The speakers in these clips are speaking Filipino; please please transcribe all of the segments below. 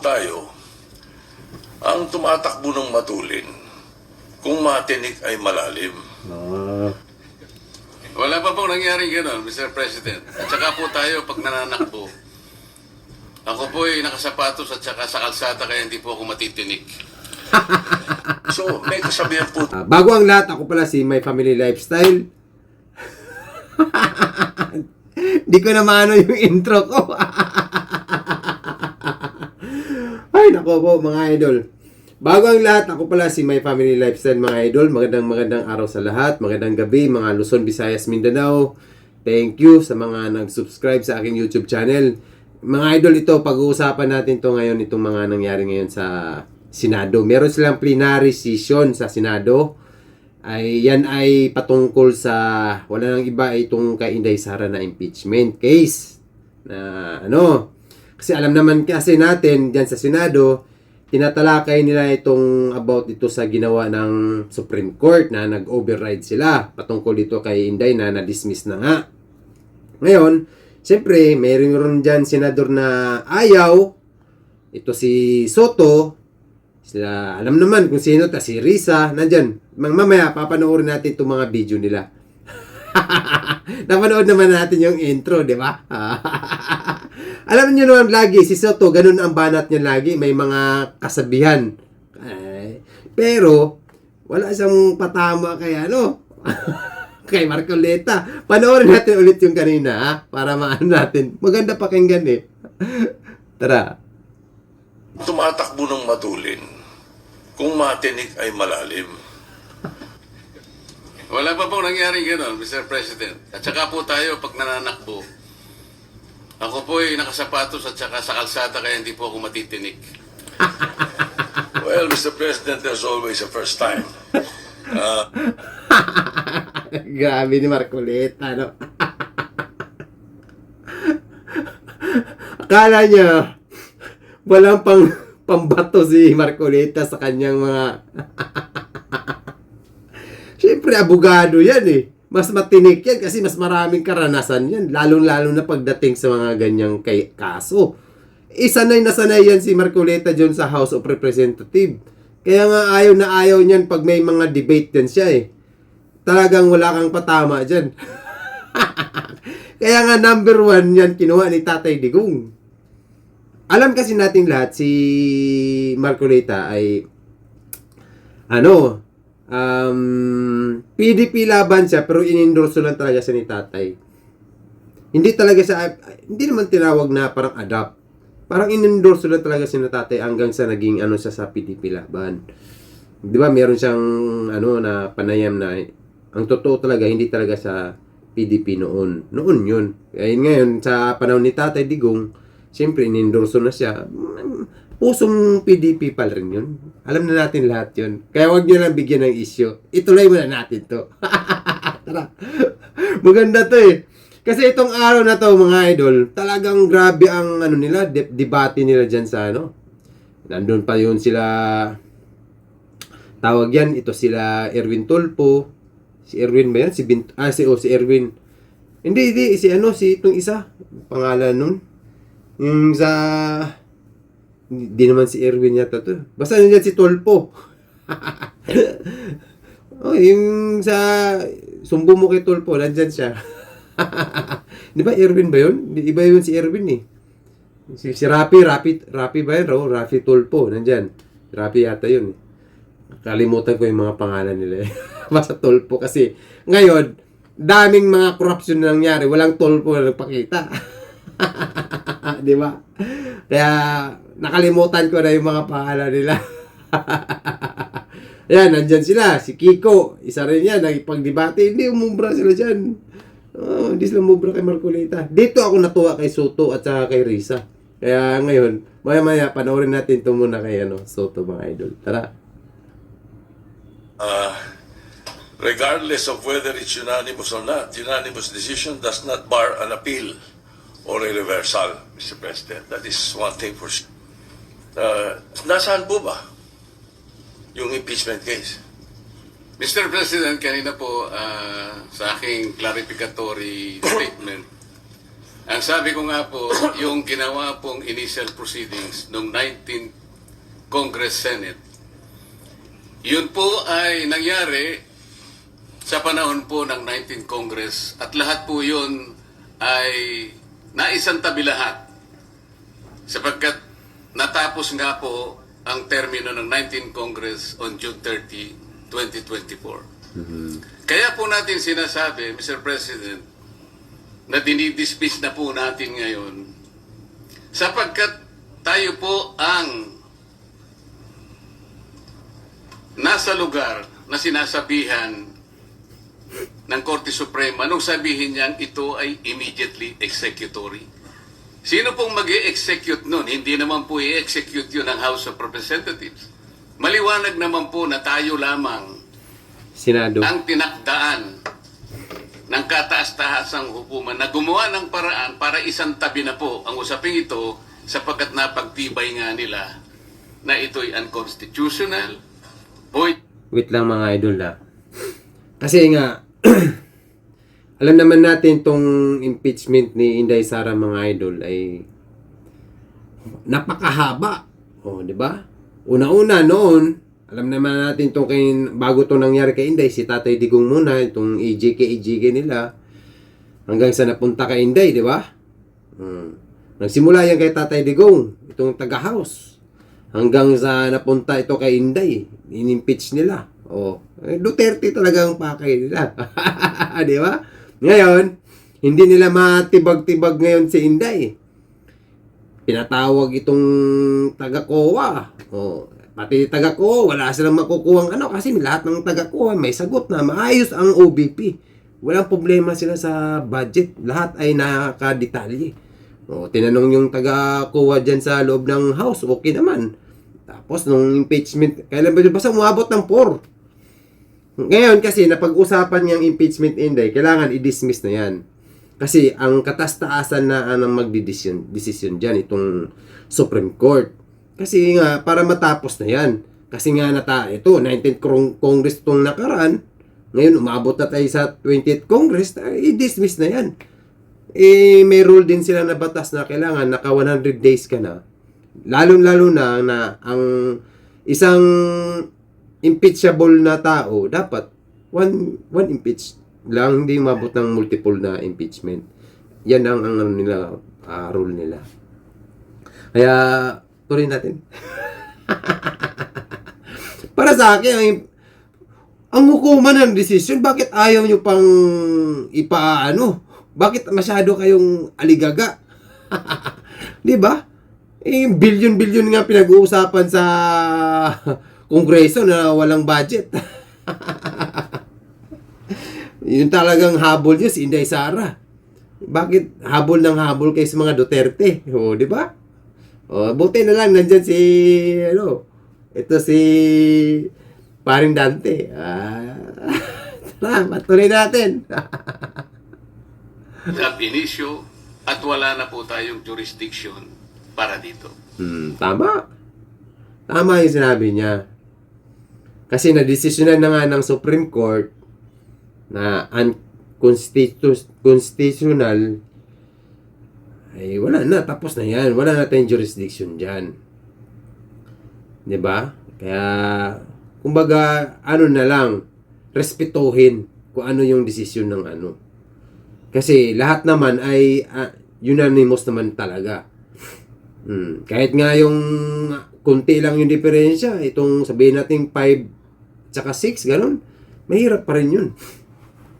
tayo, ang tumatakbo ng matulin, kung matinik ay malalim. Ah, Wala pa pong nangyari gano'n, Mr. President. At saka po tayo pag nananakbo. Ako po ay nakasapatos at saka sa kalsada kaya hindi po ako matitinik. So, may kasabihan po ah, bago ang lahat, ako pala si My Family Lifestyle. Di ko na maano yung intro ko. Nako po, mga idol. Bago ang lahat, ako pala si My Family Lifestyle, mga idol. Magandang magandang araw sa lahat. Magandang gabi, mga Luzon, Visayas, Mindanao. Thank you sa mga nag-subscribe sa aking YouTube channel. Mga idol, ito, pag-uusapan natin to ngayon, itong mga nangyari ngayon sa Senado. Meron silang plenary session sa Senado. Ay, yan ay patungkol sa, wala nang iba, itong kay Inday Sara na impeachment case. Na ano, kasi alam naman kasi natin dyan sa Senado, tinatalakay nila itong about ito sa ginawa ng Supreme Court na nag-override sila patungkol dito kay Inday na na-dismiss na nga. Ngayon, siyempre, rin dyan senador na ayaw. Ito si Soto. Sila, alam naman kung sino, ta si Risa, nandyan. Mamaya, papanoorin natin itong mga video nila. Napanood naman natin yung intro, di ba? Alam niyo naman lagi, si Soto, ganun ang banat niya lagi. May mga kasabihan. Eh, pero, wala siyang patama kay ano, kay Marcoleta. Panoorin natin ulit yung kanina, ha? Para maano natin. Maganda pakinggan eh. Tara. tumatakbo ng matulin, kung matinik ay malalim. Wala pa pong nangyari gano'n, Mr. President. At saka po tayo pag nananakbo. Ako po ay nakasapatos at saka sa kalsada kaya hindi po ako matitinik. Well, Mr. President, there's always a first time. Uh, Grabe ni Marcoleta, no? Akala niya, walang pang pambato si Marcoleta sa kanyang mga... Siyempre, abogado yan eh. Mas matinik yan kasi mas maraming karanasan yan. Lalong-lalo na pagdating sa mga ganyang kay kaso. Isanay na sanay yan si Marcoleta dyan sa House of Representative. Kaya nga ayaw na ayaw niyan pag may mga debate din siya eh talagang wala kang patama dyan. Kaya nga number one yan kinuha ni Tatay Digong. Alam kasi natin lahat si Marcoleta ay ano um, PDP laban siya pero inendorso lang talaga siya ni Tatay. Hindi talaga siya hindi naman tinawag na parang adapt. Parang inendorso lang talaga ni Tatay hanggang sa naging ano siya sa PDP laban. 'Di ba meron siyang ano na panayam na ang totoo talaga, hindi talaga sa PDP noon. Noon yun. Kaya yun ngayon, sa panahon ni Tatay Digong, siyempre, inendorso na siya. Pusong PDP pa rin yun. Alam na natin lahat yun. Kaya wag nyo lang bigyan ng issue. Ituloy muna natin to. Tara. Maganda to eh. Kasi itong araw na to, mga idol, talagang grabe ang ano nila, de- debate nila dyan sa ano. Nandun pa yun sila, tawag yan, ito sila Erwin Tulpo, Si Erwin ba yan? Si Bint ah, si, oh, si Erwin. Hindi, hindi. Si ano, si itong isa. Pangalan nun. Yung sa... Hindi naman si Erwin yata to. Basta nandiyan si Tolpo. oh, yung sa... Sumbo mo kay Tolpo, nandyan siya. Di ba Erwin ba yun? Iba yun si Erwin eh. Si, si Rapi, Rapi, Rapi ba yun? Raw? Rafi Tolpo, nandyan. Rapi yata yun eh. Kalimutan ko yung mga pangalan nila eh. Basta Tolpo kasi ngayon, daming mga corruption na nangyari. Walang Tolpo na nagpakita. Di ba? Kaya nakalimutan ko na yung mga pangalan nila. Yan, nandyan sila. Si Kiko, isa rin yan. Nagpagdebate. Hindi, umubra sila dyan. Oh, hindi sila umubra kay Marcolita. Dito ako natuwa kay Soto at saka kay Risa. Kaya ngayon, maya-maya, panoorin natin ito muna kay ano, Soto mga idol. Tara. uh, regardless of whether it's unanimous or not, unanimous decision does not bar an appeal or a reversal, Mr. President. That is one thing for sure. Uh, nasaan po ba yung impeachment case? Mr. President, kanina po ah, sa aking clarificatory statement, Ang sabi ko nga po, yung ginawa pong initial proceedings noong 19th Congress Senate, yun po ay nangyari sa panahon po ng 19th Congress at lahat po yun ay naisantabi lahat sapagkat natapos nga po ang termino ng 19th Congress on June 30, 2024. Kaya po natin sinasabi, Mr. President, na dinidismiss na po natin ngayon sapagkat tayo po ang nasa lugar na sinasabihan ng Korte Suprema nung sabihin niyang ito ay immediately executory. Sino pong mag execute nun? Hindi naman po i-execute yun ng House of Representatives. Maliwanag naman po na tayo lamang Senado. ang tinakdaan ng kataas-tahasang hukuman na gumawa ng paraan para isang tabi na po ang usaping ito sapagkat napagtibay nga nila na ito'y unconstitutional, void Wait lang mga idol na. Kasi nga, alam naman natin tong impeachment ni Inday Sara mga idol ay napakahaba. O, di ba? Una-una noon, alam naman natin tong kay, bago to nangyari kay Inday, si Tatay Digong muna, itong EJK, EJK nila, hanggang sa napunta kay Inday, di ba? Hmm. Nagsimula yan kay Tatay Digong, itong taga-house. Hanggang sa napunta ito kay Inday, in-impeach nila. O, eh, Duterte talaga ang pakay nila. di ba? Ngayon, hindi nila matibag-tibag ngayon si Inday. Pinatawag itong taga-COA. O, pati taga-COA, wala silang makukuhang ano kasi lahat ng taga-COA may sagot na maayos ang OBP. Walang problema sila sa budget. Lahat ay nakakadetalye. O, tinanong yung taga-COA dyan sa loob ng house, okay naman. Tapos, nung impeachment, kailan ba? Basta umabot ng 4. Ngayon kasi, napag-usapan niyang impeachment inday, kailangan i-dismiss na yan. Kasi, ang katastaasan na anong magdidesisyon desisyon dyan, itong Supreme Court. Kasi nga, para matapos na yan. Kasi nga nata, ito, 19th Cong- Congress itong nakaraan. Ngayon, umabot na tayo sa 20th Congress, eh, i-dismiss na yan eh may rule din sila na batas na kailangan naka 100 days ka na. Lalo-lalo na na ang isang impeachable na tao dapat one one impeach lang hindi mabot ng multiple na impeachment. Yan ang ang ano nila ah, rule nila. Kaya tuloy natin. Para sa akin ang ang hukuman ng desisyon, bakit ayaw nyo pang ipaano? Bakit masyado kayong aligaga? 'Di ba? Eh, billion-billion nga pinag-uusapan sa kongreso na walang budget. Yun talagang habol niyo si Inday Sara. Bakit habol ng habol kay sa mga Duterte? O, di ba? O, buti na lang nandyan si, ano, ito si paring Dante. Ah, tara, matuloy natin. ab initio at wala na po tayong jurisdiction para dito. Hmm, tama. Tama yung sinabi niya. Kasi na-desisyonan na nga ng Supreme Court na unconstitutional ay wala na. Tapos na yan. Wala na tayong jurisdiction dyan. ba? Kaya, kumbaga, ano na lang, respetuhin kung ano yung desisyon ng ano. Kasi lahat naman ay ah, unanimous naman talaga. Hmm. Kahit nga yung kunti lang yung diferensya, itong sabihin natin 5 tsaka 6, ganun, mahirap pa rin yun.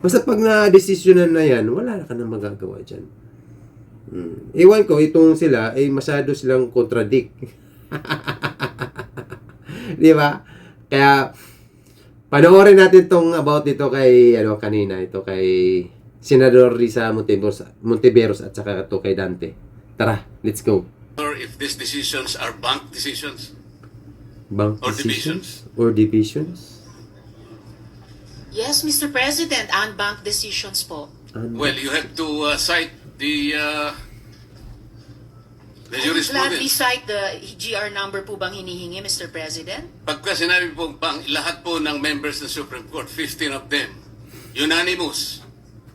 Basta pag na-desisyonan na yan, wala ka na magagawa dyan. Hmm. Iwan ko, itong sila, ay masyado silang contradict. Di ba? Kaya, panoorin natin tong about ito kay, ano, kanina, ito kay Senador Risa Monteveros, Monteveros at saka ito kay Dante. Tara, let's go. Or if these decisions are bank decisions, Bank Or decisions? Or divisions? Yes, Mr. President, unbanked decisions po. Well, you have to uh, cite the uh, the I will gladly jurisprudence. cite the GR number po bang hinihingi, Mr. President? Pagka sinabi po bang lahat po ng members ng Supreme Court, 15 of them, unanimous,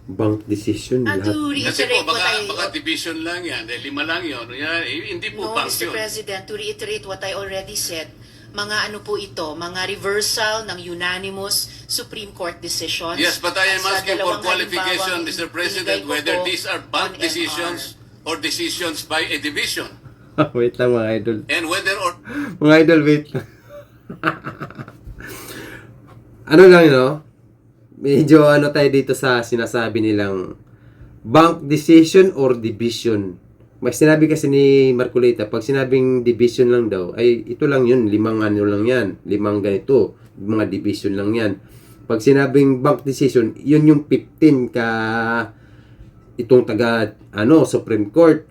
Bank decision. And lahat. to Kasi reiterate po, what baka, I... baka division lang yan, eh, lima lang yun. Yan, eh, hindi po No, bank Mr. yun. President, to reiterate what I already said, mga ano po ito, mga reversal ng unanimous Supreme Court decisions. Yes, but I am asking for qualification, Mr. President, whether these are on bank MR. decisions or decisions by a division. wait lang mga idol. And whether or Mga idol, wait lang. ano lang, no? Medyo ano tayo dito sa sinasabi nilang bank decision or division. May sinabi kasi ni Marcoleta, pag sinabing division lang daw, ay ito lang yun, limang ano lang yan, limang ganito, mga division lang yan. Pag sinabing bank decision, yun yung 15 ka itong taga ano Supreme Court.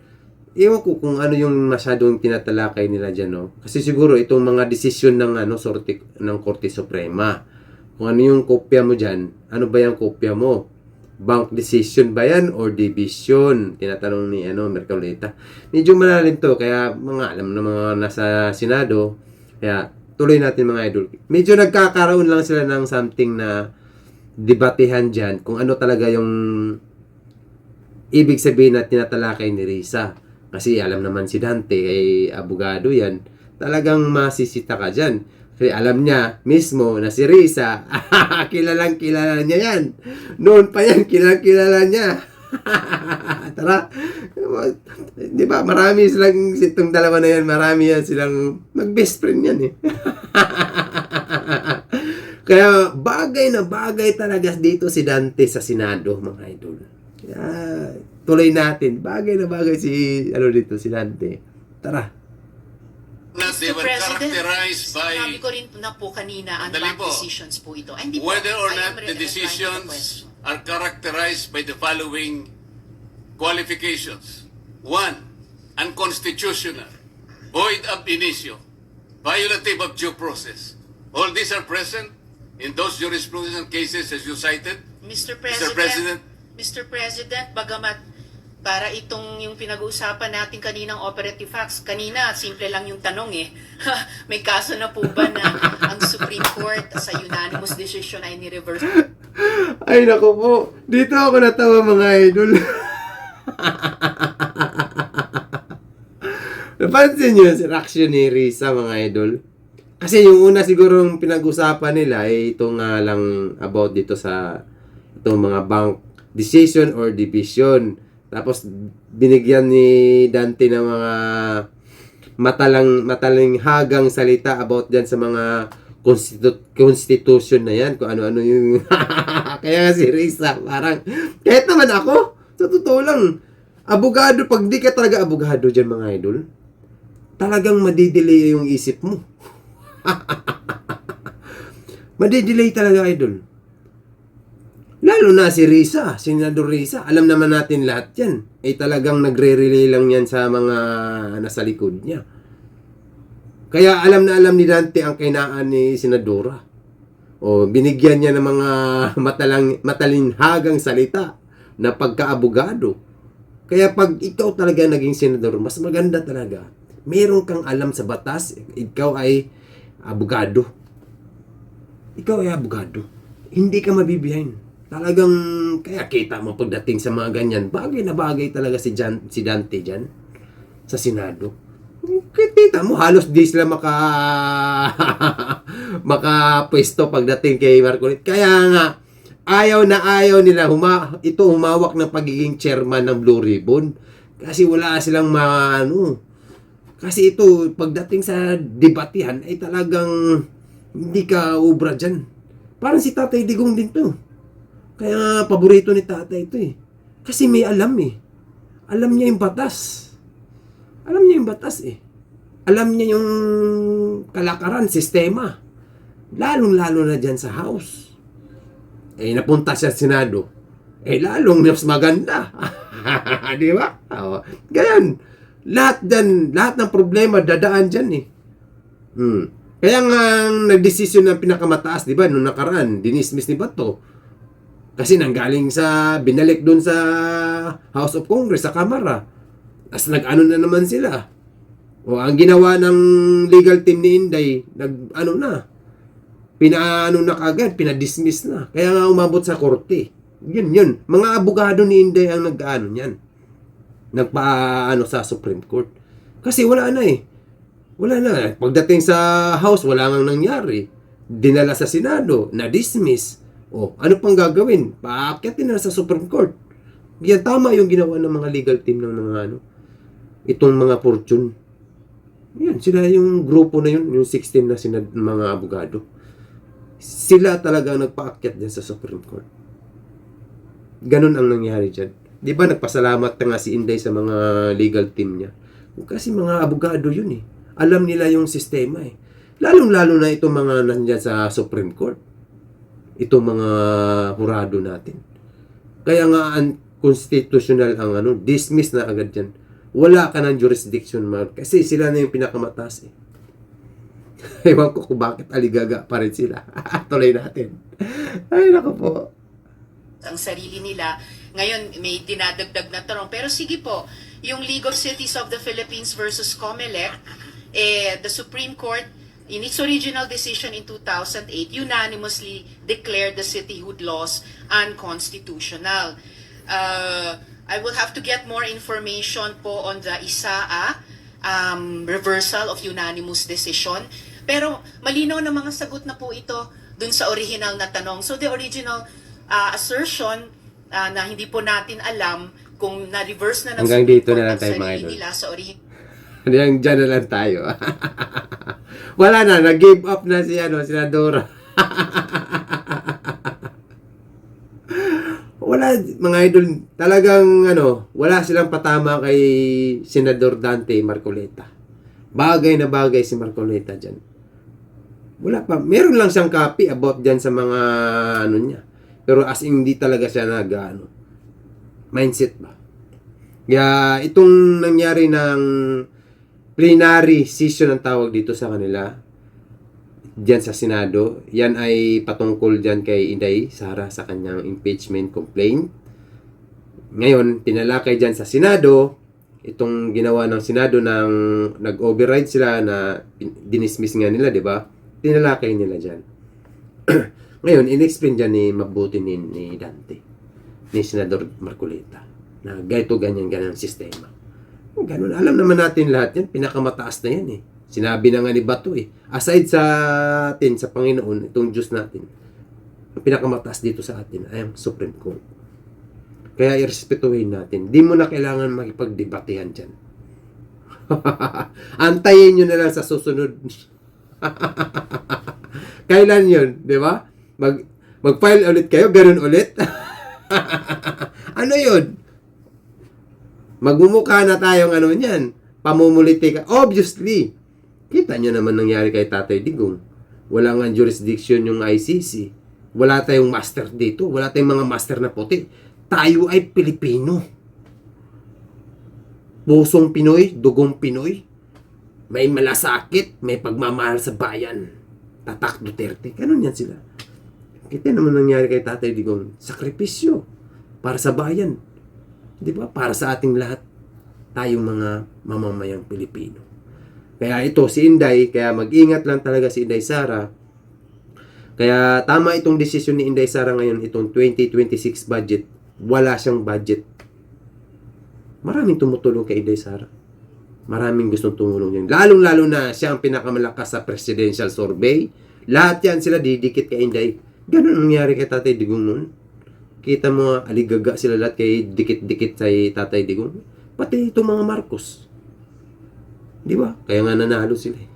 Ewan ko kung ano yung masyadong tinatalakay nila dyan, no? Kasi siguro itong mga desisyon ng ano sorte ng Korte Suprema. Kung ano yung kopya mo dyan, ano ba yung kopya mo? Bank decision ba yan or division? Tinatanong ni ano Mercauleta. Medyo malalim to kaya mga alam na mga nasa Senado. Kaya tuloy natin mga idol. Medyo nagkakaroon lang sila ng something na debatehan dyan kung ano talaga yung ibig sabihin na tinatalakay ni Risa. Kasi alam naman si Dante, ay abogado yan, talagang masisita ka dyan. Kasi alam niya mismo na si Risa, kilalang kilala niya yan. Noon pa yan, kilalang kilala niya. Tara, di ba, marami silang, itong dalawa na yan, marami yan silang, mag-best friend yan eh. Kaya bagay na bagay talaga dito si Dante sa Senado, mga idol. Kaya tuloy natin. Bagay na bagay si ano dito si Dante. Tara. They Mr. were President, characterized by sinabi ko rin na po kanina, bank po. decisions po ito. Hindi po. whether or not the decisions are characterized by the following qualifications. One, unconstitutional, void ab initio, violative of due process. All these are present in those jurisprudence cases as you cited. Mr. Mr. President, President. Mr. President, bagamat para itong yung pinag-uusapan natin kaninang operative facts, kanina simple lang yung tanong eh. May kaso na po ba na ang Supreme Court sa unanimous decision ay ni-reverse? Ay nako po. Dito ako natawa mga idol. Napansin niyo si reaction ni Risa mga idol? Kasi yung una sigurong pinag-usapan nila ay ito nga lang about dito sa itong mga bank decision or division. Tapos binigyan ni Dante ng mga matalang mataling hagang salita about diyan sa mga constitu- constitution na yan kung ano-ano yung kaya nga si Risa parang kahit naman ako sa totoo lang abogado pag di ka talaga abogado diyan mga idol talagang madidelay yung isip mo. Madidelay talaga idol Lalo na si Risa, Senador Risa. Alam naman natin lahat yan. Eh talagang nagre-relay lang yan sa mga nasa likod niya. Kaya alam na alam ni Dante ang kainaan ni Senadora. O binigyan niya ng mga matalang, matalinhagang salita na pagkaabogado. Kaya pag ikaw talaga naging senador, mas maganda talaga. Meron kang alam sa batas, ikaw ay abogado. Ikaw ay abogado. Hindi ka mabibiyahin. Talagang, kaya kita mo pagdating sa mga ganyan, bagay na bagay talaga si, Jan, si Dante dyan sa Senado. Kita mo, halos di sila maka makapwesto pagdating kay Marcolit. Kaya nga, ayaw na ayaw nila huma, ito humawak ng pagiging chairman ng Blue Ribbon. Kasi wala silang ma, ano, kasi ito, pagdating sa debatihan, ay talagang hindi ka ubra dyan. Parang si Tatay Digong din to. Kaya paborito ni Tatay ito eh. Kasi may alam eh. Alam niya yung batas. Alam niya yung batas eh. Alam niya yung kalakaran, sistema. Lalong-lalo na dyan sa House. Eh, napunta siya sa Senado. Eh, lalong mas maganda. Di ba? Oo. Ganyan. Lahat dyan, lahat ng problema dadaan dyan eh. Hmm. Kaya nga, nagdesisyon ng pinakamataas, di ba, nung nakaraan, dinismiss ni Bato. Kasi nanggaling sa, binalik doon sa House of Congress, sa Kamara. Tapos nag-ano na naman sila. O, ang ginawa ng legal team ni Inday, nag, ano na, pinaano na kagad, pinadismiss na. Kaya nga umabot sa korte. Yun, yun. Mga abogado ni Inday ang nag-ano niyan. Nagpa-ano sa Supreme Court. Kasi wala na eh. Wala na. Pagdating sa House, wala nang nangyari. Dinala sa Senado, na-dismiss. O, ano pang gagawin? Paakyatin na sa Supreme Court. Yan, tama yung ginawa ng mga legal team ng mga ano, itong mga fortune. Yan, sila yung grupo na yun, yung 16 na sinad, mga abogado. Sila talaga nagpaakyat dyan sa Supreme Court. Ganun ang nangyari dyan. Di ba nagpasalamat na nga si Inday sa mga legal team niya? Kasi mga abogado yun eh. Alam nila yung sistema eh. Lalong-lalo na itong mga nandyan sa Supreme Court. Itong mga hurado natin. Kaya nga unconstitutional ang ano, dismiss na agad yan. Wala ka ng jurisdiction, Mark. Kasi sila na yung pinakamataas eh. Ewan ko kung bakit aligaga pa rin sila. Tuloy natin. Ay, nako po. ang sarili nila. Ngayon, may dinadagdag na tanong. Pero sige po, yung League of Cities of the Philippines versus COMELEC, eh, the Supreme Court, in its original decision in 2008, unanimously declared the cityhood laws unconstitutional. Uh, I will have to get more information po on the ISAA um, reversal of unanimous decision. Pero malinaw na mga sagot na po ito dun sa original na tanong. So the original uh, assertion uh, na hindi po natin alam kung na-reverse na ng Hanggang dito na lang ang tayo, mga idol. nila sa original Hanggang dyan na lang tayo. Wala na, nag-give up na si ano, Senadora. wala, mga idol, talagang ano, wala silang patama kay Senador Dante Marcoleta. Bagay na bagay si Marcoleta dyan. Wala pa. Meron lang siyang copy about dyan sa mga ano niya. Pero as in, hindi talaga siya nag ano, mindset ba? Kaya itong nangyari ng plenary session ang tawag dito sa kanila diyan sa Senado, yan ay patungkol diyan kay Inday Sara sa kanyang impeachment complaint. Ngayon, tinalakay diyan sa Senado, itong ginawa ng Senado ng nag-override sila na dinismiss nga nila, di ba? Tinalakay nila diyan. Ngayon, in-explain dyan ni mabuti ni, ni Dante, ni Senador Marcoleta, na ganito, ganyan, ganyan sistema. Ganun, alam naman natin lahat yan, pinakamataas na yan eh. Sinabi na nga ni Bato eh. Aside sa atin, sa Panginoon, itong Diyos natin, ang pinakamataas dito sa atin ay ang Supreme Court. Kaya irespetuhin natin. Di mo na kailangan makipagdebatehan dyan. Antayin nyo na lang sa susunod. Kailan yun? Di ba? Mag, mag-file ulit kayo, ganun ulit. ano yun? Magmumukha na tayong ano niyan. Pamumuliti ka. Obviously, kita nyo naman nangyari kay Tatay Digong. Wala nga jurisdiction yung ICC. Wala tayong master dito. Wala tayong mga master na puti. Tayo ay Pilipino. Pusong Pinoy, dugong Pinoy. May malasakit, may pagmamahal sa bayan. Tatak Duterte. Ganun yan sila. Kita naman nangyari kay Tatay Digong. Sakripisyo para sa bayan. Di ba? Para sa ating lahat. Tayong mga mamamayang Pilipino. Kaya ito, si Inday, kaya mag-ingat lang talaga si Inday Sara. Kaya tama itong desisyon ni Inday Sara ngayon, itong 2026 budget. Wala siyang budget. Maraming tumutulong kay Inday Sara. Maraming gustong tumulong yan. Lalong-lalo na siya ang pinakamalakas sa presidential survey. Lahat yan sila didikit kay Inday. Ganun ang nangyari kay Tatay Digong noon. Kita mo, aligaga sila lahat kay dikit-dikit sa Tatay Digong. Pati itong mga Marcos. Di ba? Kaya nga nanalo sila eh.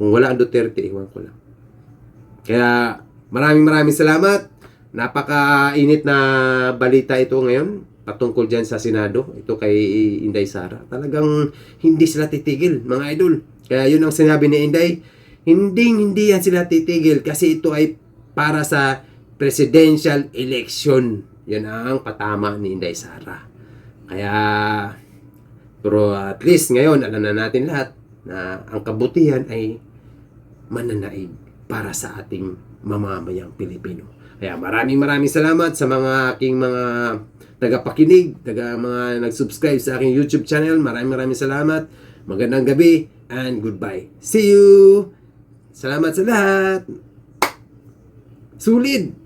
Kung wala ang Duterte, iwan ko lang. Kaya maraming maraming salamat. Napaka-init na balita ito ngayon patungkol dyan sa Senado. Ito kay Inday Sara. Talagang hindi sila titigil, mga idol. Kaya yun ang sinabi ni Inday. Hindi, hindi yan sila titigil kasi ito ay para sa presidential election. Yan ang patama ni Inday Sara. Kaya, pero at least ngayon, alam na natin lahat na ang kabutihan ay mananaig para sa ating mamamayang Pilipino. Kaya maraming maraming salamat sa mga aking mga tagapakinig, taga mga nag-subscribe sa aking YouTube channel. Maraming maraming salamat. Magandang gabi and goodbye. See you! Salamat sa lahat! Sulit!